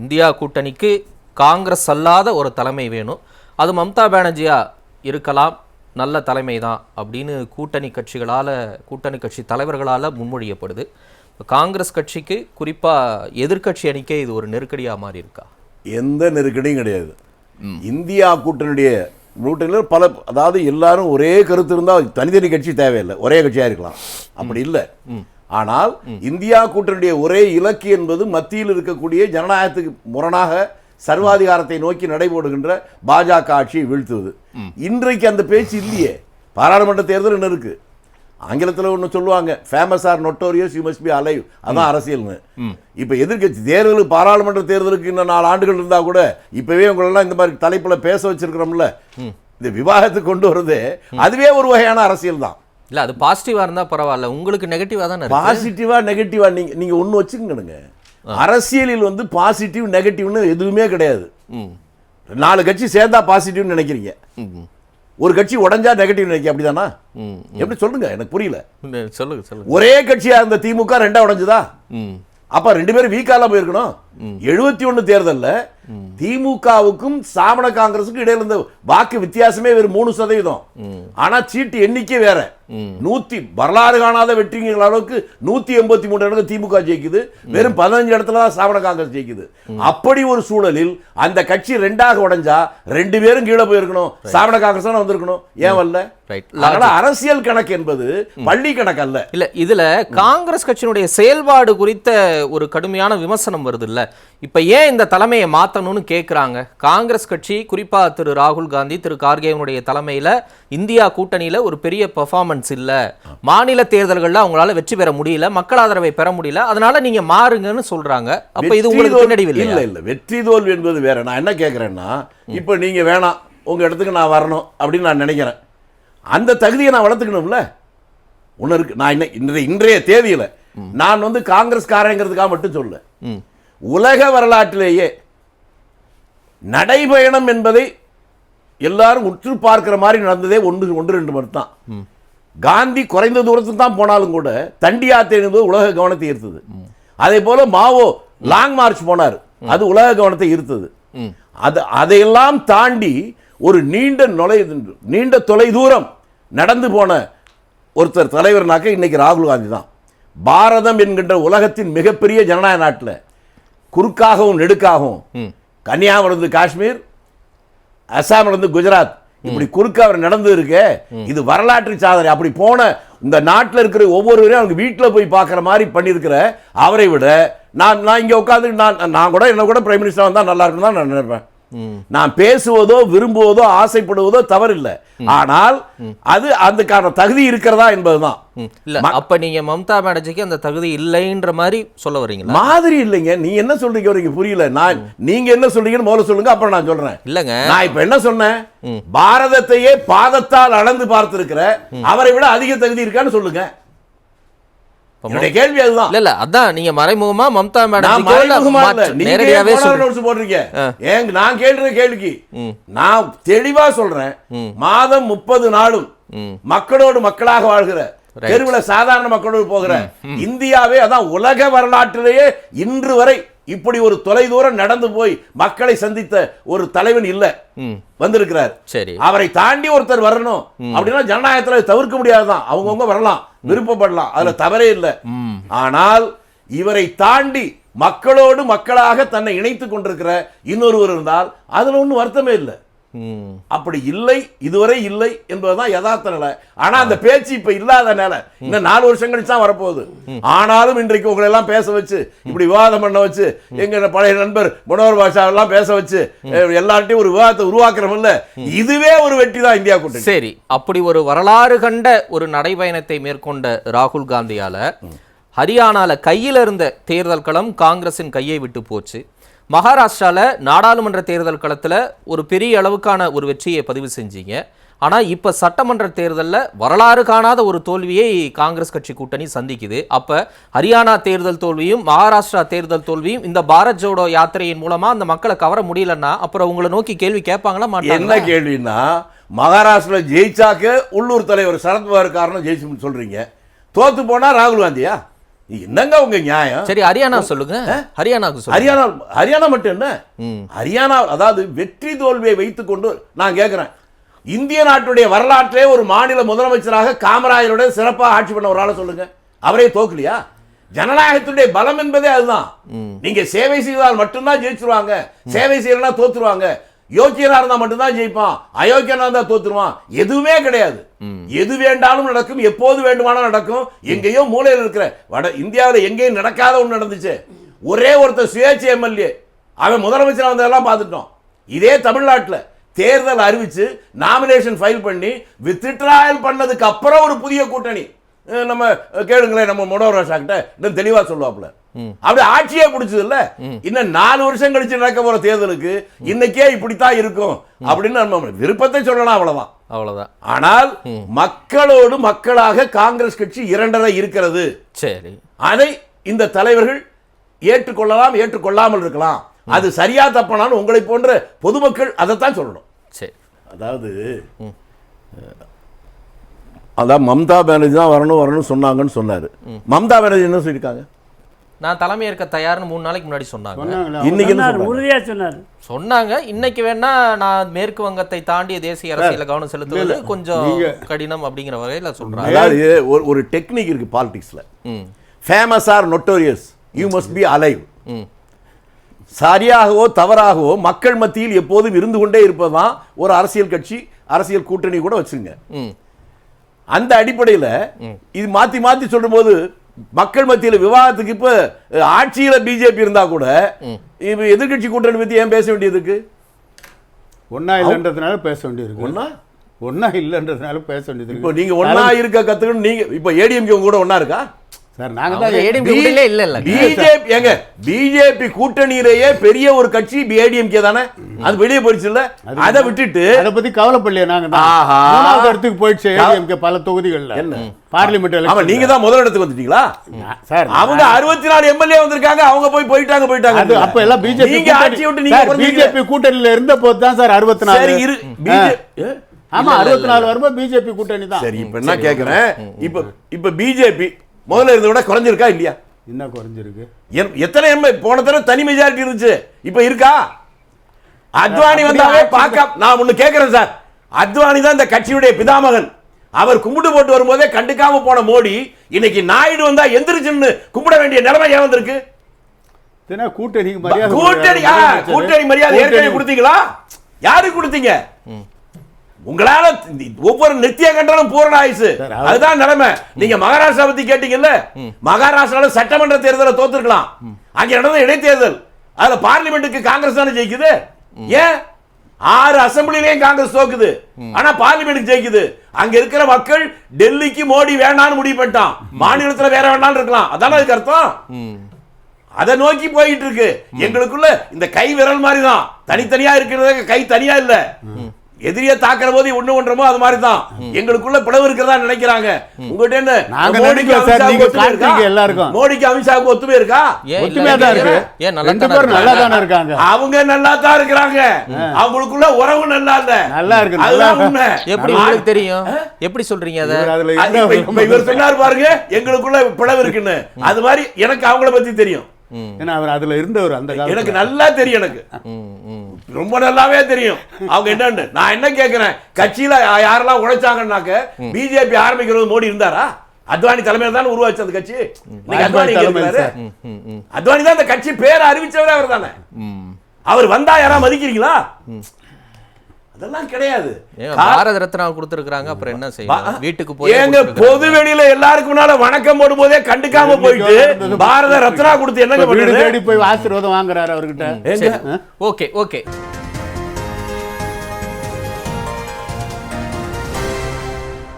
India கூட்டணிக்கு காங்கிரஸ் அல்லாத ஒரு தலைமை வேணும். அது மம்தா பானர்ஜியா இருக்கலாம் நல்ல தலைமை தான் அப்படின்னு கூட்டணி கட்சிகளால் கூட்டணி கட்சி தலைவர்களால் முன்மொழியப்படுது. இப்ப காங்கிரஸ் கட்சிக்கு குறிப்பாக எதிர்க்கட்சி அணிக்கே இது ஒரு நெருக்கடியாக மாறி இருக்கா எந்த நெருக்கடியும் கிடையாது. இந்தியா கூட்டணியுடைய கூட்டணியில் பல அதாவது எல்லாரும் ஒரே கருத்து இருந்தால் தனித்தனி கட்சி தேவையில்லை. ஒரே கட்சியாக இருக்கலாம். அப்படி இல்லை. ஆனால் இந்தியா கூட்டணியுடைய ஒரே இலக்கு என்பது மத்தியில் இருக்கக்கூடிய ஜனநாயகத்துக்கு முரணாக சர்வாதிகாரத்தை நோக்கி நடைபோடுகின்ற பாஜக ஆட்சியை வீழ்த்துவது. இன்றைக்கு அந்த பேச்சு இல்லையே. பாராளுமன்ற தேர்தல் என்ன இருக்கு. ஆங்கிலத்தில் ஒன்று சொல்லுவாங்க famous or notorious you must be alive அதான் அரசியல்னு. இப்போ எதிர்க்கட்சி தேர்தல் பாராளுமன்ற தேர்தலுக்கு இன்னும் நாலு ஆண்டுகள் இருந்தால் கூட இப்போவே உங்களெல்லாம் இந்த மாதிரி தலைப்பில் பேச வச்சிருக்கிறோம்ல. இந்த விவாகத்துக்கு கொண்டு வர்றது அதுவே ஒரு வகையான அரசியல் தான். இல்லை அது பாசிட்டிவாக இருந்தால் பரவாயில்ல. உங்களுக்கு நெகட்டிவாக தானே இருக்கு? பாசிட்டிவா நெகட்டிவா நீங்க நீங்க ஒண்ணு வச்சுக்கணுங்க அரசியலில் வந்து பாசிட்டிவ் நெகட்டிவ்னு எதுவுமே கிடையாது. நாலு கட்சி சேர்ந்தா பாசிட்டிவ்னு நினைக்கிறீங்க. ஒரு கட்சி உடஞ்சா நெகட்டிவ் நினைக்க அப்படிதானா? எப்படி சொல்லுங்க எனக்கு புரியல. சொல்லுங்க சொல்லுங்க. ஒரே கட்சியா இருந்த திமுக ரெண்டா உடைஞ்சுதா? அப்ப ரெண்டு பேரும் வீக்கால போயிருக்கணும். எழுபத்தி ஒண்ணு தேர்தல்ல திமுகவுக்கும் சாமண காங்கிரஸுக்கும் இடையில இருந்த வாக்கு வித்தியாசமே வெறும் மூணு சதவீதம். ஆனா சீட்டு எண்ணிக்கை வேற. நூத்தி வரலாறு காணாத வெற்றிங்கிற அளவுக்கு நூத்தி எண்பத்தி மூணு இடத்துல திமுக ஜெயிக்குது. வெறும் பதினஞ்சு இடத்துல தான் சாமண காங்கிரஸ் ஜெயிக்குது. அப்படி ஒரு சூழலில் அந்த கட்சி ரெண்டாக உடைஞ்சா ரெண்டு பேரும் கீழே போயிருக்கணும். சாமண காங்கிரஸ் தானே வந்திருக்கணும். ஏன் வரல? அதனால அரசியல் கணக்கு என்பது பள்ளி கணக்கு அல்ல. இல்ல இதுல காங்கிரஸ் கட்சியினுடைய செயல்பாடு குறித்த ஒரு கடுமையான விமர்சனம் வருது இல்ல? இப்ப ஏன் இந்த தலைமையை மாத்தணும்னு கேக்குறாங்க? காங்கிரஸ் கட்சி குறிப்பா திரு ராகுல் காந்தி திரு கார்கேவனுடைய தலைமையில இந்தியா கூட்டணியில ஒரு பெரிய பெர்ஃபார்மன்ஸ் இல்ல. மாநில தேர்தல்கள்ல அவங்களால வெற்றி பெற முடியல மக்கள் ஆதரவை பெற முடியல அதனால நீங்க மாறுங்கன்னு சொல்றாங்க. அப்ப இது உங்களுக்கு தோல்வி- பின்னடைவு இல்ல இல்ல. வெற்றி தோல்வி என்பது வேற. நான் என்ன கேட்கறேன்னா இப்ப நீங்க வேணாம் உங்க இடத்துக்கு நான் வரணும் அப்படின்னு நான் நினைக்கிறேன். அந்த தகுதியை நான் வளர்த்துக்கணும்ல? ஒண்ணு இருக்கு. நான் இன்ன- இன்றைய தேதியில நான் வந்து காங்கிரஸ் காரங்கிறதுக்காக மட்டும் சொல்ல உலக வரலாற்றிலேயே நடைபயணம் என்பதை எல்லாரும் உற்று பார்க்கிற மாதிரி நடந்ததே ஒன்று ஒன்று ரெண்டு மட்டும் தான் காந்தி குறைந்த தூரத்துக்கு தான் போனாலும் கூட தண்டி யாத்திரை என்பது உலக கவனத்தை ஈர்த்தது. அதே போல மாவோ லாங் மார்ச் போனார். அது உலக கவனத்தை ஈர்த்தது. அது அதையெல்லாம் தாண்டி ஒரு நீண்ட நுழை நீண்ட தொலை தூரம் நடந்து போன ஒருத்தர் தலைவர்னாக்க இன்னைக்கு ராகுல் காந்தி தான். பாரதம் என்கின்ற உலகத்தின் மிகப்பெரிய ஜனநாயக நாட்டில் குறுக்காகவும் நெடுக்காகவும். கன்னியாகுமரி காஷ்மீர் அசாம்ல இருந்து குஜராத். இப்படி குறுக்க அவர் நடந்து இருக்கே இது வரலாற்று சாதனை. அப்படி போன இந்த நாட்டில் இருக்கிற ஒவ்வொருவரையும் அவங்க வீட்டில் போய் பார்க்குற மாதிரி பண்ணியிருக்கிற அவரை விட நான் நான் இங்கே உட்காந்து நான் நான் கூட என்ன கூட பிரைம் மினிஸ்டர் வந்தால் நல்லா இருக்குன்னு தான் நான் நினைப்பேன். நான் பேசுவதோ விரும்புவதோ ஆசைப்படுவதோ தவறில்லை. ஆனால் அது அதுக்கான தகுதி இருக்கிறதா என்பதுதான். இல்ல அப்ப நீங்க மம்தா பானர்ஜிக்கு அந்த தகுதி இல்லைன்ற மாதிரி சொல்ல வரீங்களா? மாதிரி இல்லைங்க. நீ என்ன சொல்றீங்க வரைக்கும் புரியல. நான் நீங்க என்ன சொல்றீங்கன்னு முதல்ல சொல்லுங்க அப்புறம் நான் சொல்றேன். இல்லங்க. நான் இப்ப என்ன சொன்னேன்? பாரதத்தையே பாதத்தால் அளந்து பார்த்திருக்கிற அவரை விட அதிக தகுதி இருக்கான்னு சொல்லுங்க. என்னுடைய கேள்வி அதுதான். இல்ல இல்ல அதான் நீங்க மறைமுகமா மம்தா நான் நேரடியாவே ஏங்க கேள்ற கேள்விக்கு? நான் தெளிவா சொல்றேன். மாதம் முப்பது நாளும். மக்களோடு மக்களாக வாழ்கிற தெருவுல சாதாரண மக்களோடு போகிற இந்தியாவே அதான் உலக வரலாற்றிலேயே இன்று வரை இப்படி ஒரு தொலை தூரம் நடந்து போய் மக்களை சந்தித்த ஒரு தலைவன் இல்ல. வந்திருக்கிறார். சரி. அவரை தாண்டி ஒருத்தர் வரணும். அப்படின்னா ஜனநாயகத்துல தவிர்க்க முடியாதுதான். அவங்கவுங்க வரலாம். விருப்பப்படலாம். அதுல தவறே இல்லை. ஆனால் இவரை தாண்டி மக்களோடு மக்களாக தன்னை இணைத்துக் கொண்டிருக்கிற இன்னொருவர் இருந்தால் அதுல ஒண்ணும் வருத்தமே இல்லை. அப்படி இல்லை இதுவரை இல்லை என்பதுதான் யதார்த்த நிலை. ஆனா அந்த பேச்சு இப்ப இல்லாத நிலை. இன்னும் நாலு வருஷம் கழிச்சு தான் வரப்போகுது. ஆனாலும் இன்றைக்கு உங்களை எல்லாம் பேச வச்சு இப்படி விவாதம் பண்ண வச்சு எங்க பழைய நண்பர் மனோகர் பாஷா எல்லாம் பேச வச்சு எல்லார்ட்டையும் ஒரு விவாதத்தை உருவாக்குறோம்ல இதுவே ஒரு வெற்றி தான் இந்தியா கூட்டணி. சரி அப்படி ஒரு வரலாறு கண்ட ஒரு நடைபயணத்தை மேற்கொண்ட ராகுல் காந்தியால ஹரியானால கையில் இருந்த தேர்தல் களம் காங்கிரசின் கையை விட்டு போச்சு. மகாராஷ்டிராவில் நாடாளுமன்ற தேர்தல் களத்தில் ஒரு பெரிய அளவுக்கான ஒரு வெற்றியை பதிவு செஞ்சீங்க. ஆனா இப்போ சட்டமன்ற தேர்தலில் வரலாறு காணாத ஒரு தோல்வியை காங்கிரஸ் கட்சி கூட்டணி சந்திக்குது. அப்ப ஹரியானா தேர்தல் தோல்வியும் மகாராஷ்டிரா தேர்தல் தோல்வியும் இந்த பாரத் ஜோடோ யாத்திரையின் மூலமா அந்த மக்களை கவர முடியலன்னா அப்புறம் உங்களை நோக்கி கேள்வி கேட்பாங்களா என்ன கேள்வின்னா மகாராஷ்டிரா ஜெயிச்சாக்க உள்ளூர் தலைவர் சரத்பவார் காரணம் ஜெயிச்சுன்னு சொல்றீங்க. தோற்று போனால் ராகுல் காந்தியா? என்னங்க உங்க நியாயம்? சரி ஹரியானா சொல்லுங்க. ஹரியானாக்கு சொல்லுங்க. ஹரியானா ஹரியானா மட்டும் என்ன. ஹரியானா அதாவது வெற்றி தோல்வியை வைத்துக்கொண்டு நான் கேட்கிறேன் இந்திய நாட்டுடைய வரலாற்றிலே ஒரு மாநில முதலமைச்சராக காமராஜரோட சிறப்பாக ஆட்சி பண்ண ஒரு ஆளை சொல்லுங்க. அவரே தோக்கலையா? ஜனநாயகத்துடைய பலம் என்பதே அதுதான். நீங்க சேவை செய்தால் மட்டும்தான் ஜெயிச்சிருவாங்க. சேவை செய்யலனா தோத்துருவாங்க. யோக்கியனா இருந்தா மட்டும்தான் ஜெயிப்பான். அயோக்கியனா இருந்தா தோத்துருவான். எதுவுமே கிடையாது. எது வேண்டாலும் நடக்கும். எப்போது வேண்டுமானாலும் நடக்கும். எங்கேயோ மூலையில் இருக்கிற வட இந்தியாவில் எங்கேயும் நடக்காத ஒன்று நடந்துச்சு. ஒரே ஒருத்தர் சுயேட்சை எம்எல்ஏ. அவன் முதலமைச்சர் வந்ததெல்லாம் பார்த்துட்டோம். இதே தமிழ்நாட்டில் தேர்தல் அறிவிச்சு நாமினேஷன் ஃபைல் பண்ணி வித்ட்ராயல் பண்ணதுக்கு அப்புறம் ஒரு புதிய கூட்டணி. நம்ம கேளுங்களேன் நம்ம மனோகர் கிட்ட இன்னும் தெளிவா சொல்லுவாப்ல அப்படி ஆட்சியே பிடிச்சது இல்ல இன்னும் நாலு வருஷம் கழிச்சு நடக்க போற தேர்தலுக்கு இன்னைக்கே இப்படித்தான் இருக்கும் அப்படின்னு நம்ம விருப்பத்தை சொல்லலாம் அவ்வளவுதான். அவ்வளவுதான். ஆனால் மக்களோடு மக்களாக காங்கிரஸ் கட்சி இரண்டரை இருக்கிறது. சரி. அதை இந்த தலைவர்கள் ஏற்றுக்கொள்ளலாம் ஏற்றுக்கொள்ளாமல் இருக்கலாம். அது சரியா தப்பானாலும் உங்களை போன்ற பொதுமக்கள் அதைத்தான் சொல்லணும். சரி. அதாவது அதான் மம்தா பானர்ஜி தான் வரணும் வரணும்னு சொன்னாங்கன்னு சொன்னாரு. மம்தா பானர்ஜி என்ன சொல்லியிருக்காங்க? நான் தலைமை ஏற்க தயார்னு மூணு நாளைக்கு முன்னாடி சொன்னாங்க? இன்னைக்கு? உறுதியா சொன்னார். சொன்னாங்க. இன்னைக்கு வேணா நான் மேற்கு வங்கத்தை தாண்டிய தேசிய அரசியல கவனம் செலுத்துவது கொஞ்சம் கடினம் அப்படிங்கிற வகையில சொல்றாங்க. அதாவது ஒரு ஒரு டெக்னிக் இருக்கு பாலிடிக்ஸ்ல famous or notorious you must be alive சரியாகவோ தவறாகவோ மக்கள் மத்தியில் எப்போதும் இருந்து கொண்டே இருப்பதுதான் ஒரு அரசியல் கட்சி அரசியல் கூட்டணி கூட வச்சுங்க. ம். அந்த அடிப்படையில் இது மாத்தி மாத்தி சொல்லும்போது மக்கள் மத்தியில விவாதத்துக்கு இப்ப ஆட்சியில பிஜேபி இருந்தா கூட இப்ப எதிர்க்கட்சி கூட்டணி பத்தி ஏன் பேச வேண்டியதுக்கு ஒன்னா இல்லைன்றதுனால பேச வேண்டியிருக்கு. ஒண்ணா ஒன்னா இல்லைன்றதுனால பேச வேண்டியது இப்போ இருக்கு. நீங்க ஒண்ணா இருக்க கத்துக்கணும் நீங்க இப்ப ஏடிஎம்கே கூட ஒண்ணா இருக்கா? சார் நாங்க தான் இல்ல இல்ல பிஜேபி ஏங்க பிஜேபி கூட்டணியிலேயே பெரிய ஒரு கட்சி ஏடிஎம்கே தானே? அது வெளியே போயிடுச்சு இல்ல அதை விட்டுட்டு அதை பத்தி கவலைப்படலையே நாங்க தான். இடத்துக்கு போயிடுச்சு ஏடிஎம்கே பல தொகுதிகள்ல. என்ன? பார்லிமெண்ட் ஆமா நீங்க தான் முதல் இடத்துக்கு வந்துட்டீங்களா சார் அவங்க அறுபத்தி நாலு எம்எல்ஏ வந்திருக்காங்க அவங்க போய் போயிட்டாங்க போயிட்டாங்க. அப்ப எல்லாம் பிஜேபி நீங்க ஆட்சி விட்டு நீங்க. பிஜேபி கூட்டணியில இருந்த போது தான் சார் அறுபத்தி நாலு இரு. BJP ஆமா அறுபத்தி நாலு வரும்போது பிஜேபி கூட்டணி தான். சரி இப்ப என்ன கேக்குறேன்? இப்ப இப்ப பிஜேபி முதல்ல இருந்த விட குறைஞ்சிருக்கா இல்லையா? என்ன குறைஞ்சிருக்கு? எத்தனை எம் போன தடவை தனி மெஜாரிட்டி இருந்துச்சு. இப்ப இருக்கா? அத்வானி வந்தாவே பார்க்க நான் ஒண்ணு கேக்குறேன் சார். அத்வானி தான் இந்த கட்சியுடைய பிதாமகன். அவர் கும்பிட்டு போட்டு வரும்போதே கண்டுக்காம போன மோடி இன்னைக்கு நாயுடு வந்தா எந்திரிச்சுன்னு கும்பிட வேண்டிய நிலைமை ஏன் வந்திருக்கு? தின கூட்டணிக்கு மரியாதை கூட்டணி கொடுக்கறாரு. கூட்டணி மரியாதை ஏற்கனவே கூட்டணி கொடுத்தீங்களா? யாருக்கு கொடுத்தீங்க? உங்களால ஒவ்வொரு நித்திய கண்டனம் பூரண ஆயுசு. அதுதான் நிலைமை. நீங்க மகாராஷ்டிரா பத்தி கேட்டீங்கல்ல? மகாராஷ்டிரால சட்டமன்ற தேர்தலை தோத்துருக்கலாம். அங்க நடந்த இடைத்தேர்தல். அதுல பார்லிமெண்ட்டுக்கு காங்கிரஸ் தானே ஜெயிக்குது? ஏன்? ஆறு அசம்பிளிலையும் காங்கிரஸ் தோக்குது. ஆனா பார்லிமெண்ட் ஜெயிக்குது. அங்க இருக்கிற மக்கள் டெல்லிக்கு மோடி வேண்டாம்னு முடிவு பண்ணிட்டான். மாநிலத்துல வேற வேண்டாம்னு இருக்கலாம். அதானே அதுக்கு அர்த்தம்? அதை நோக்கி போயிட்டு இருக்கு. எங்களுக்குள்ள இந்த கை விரல் மாதிரி தான் தனித்தனியா இருக்கிறது கை தனியா இல்ல. எதிரியை தாக்குற போது ஒண்ணு ஒன்றமோ? அது மாதிரி தான் எங்களுக்குள்ள பிளவு இருக்கிறதா நினைக்கிறாங்க. உங்ககிட்ட என்ன? மோடிக்கு அமித்ஷாவுக்கு எல்லாருக்கும். மோடிக்கு அமித்ஷாவுக்கு ஒத்துமை இருக்கா? ஒத்துமையா தான் இருக்கு. ஏன் நல்லா தானே இருக்காங்க? அவங்க நல்லா தான் இருக்கிறாங்க அவங்களுக்குள்ள உறவு நல்லா இல்ல. நல்லா இருக்கு, நல்லா. உண்மை. எப்படி உங்களுக்கு தெரியும்? எப்படி சொல்றீங்க அத? இவர் சொன்னார் பாருங்க எங்களுக்குள்ள பிளவு இருக்குன்னு. அது மாதிரி எனக்கு அவங்கள பத்தி தெரியும். ஏன்னா அவர் அதுல இருந்தவர் அந்த எனக்கு நல்லா தெரியும் எனக்கு. ரொம்ப நல்லாவே தெரியும். அவங்க என்னன்னு? நான் என்ன கேட்கிறேன் கட்சியில யாரெல்லாம் உழைச்சாங்கன்னாக்க பிஜேபி ஆரம்பிக்கிறது மோடி இருந்தாரா? அத்வானி தலைமையில தான் உருவாச்சு அந்த கட்சி. அத்வானி அத்வானி தான் அந்த கட்சி பேரை அறிவிச்சவரே அவர் தானே அவர் வந்தா யாரா மதிக்கிறீங்களா? அதெல்லாம் கிடையாது. பாரத ரத்னா கொடுத்துருக்காங்க அப்புறம் என்ன செய்யணும்? வீட்டுக்கு போய் ஏங்க பொது வெளியில எல்லாருக்கும் முன்னால வணக்கம் போடும் போதே கண்டுக்காம போயிட்டு பாரத ரத்னா கொடுத்து என்னங்க தேடி போய் ஆசீர்வாதம் வாங்குறாரு அவர்கிட்ட. Okay okay.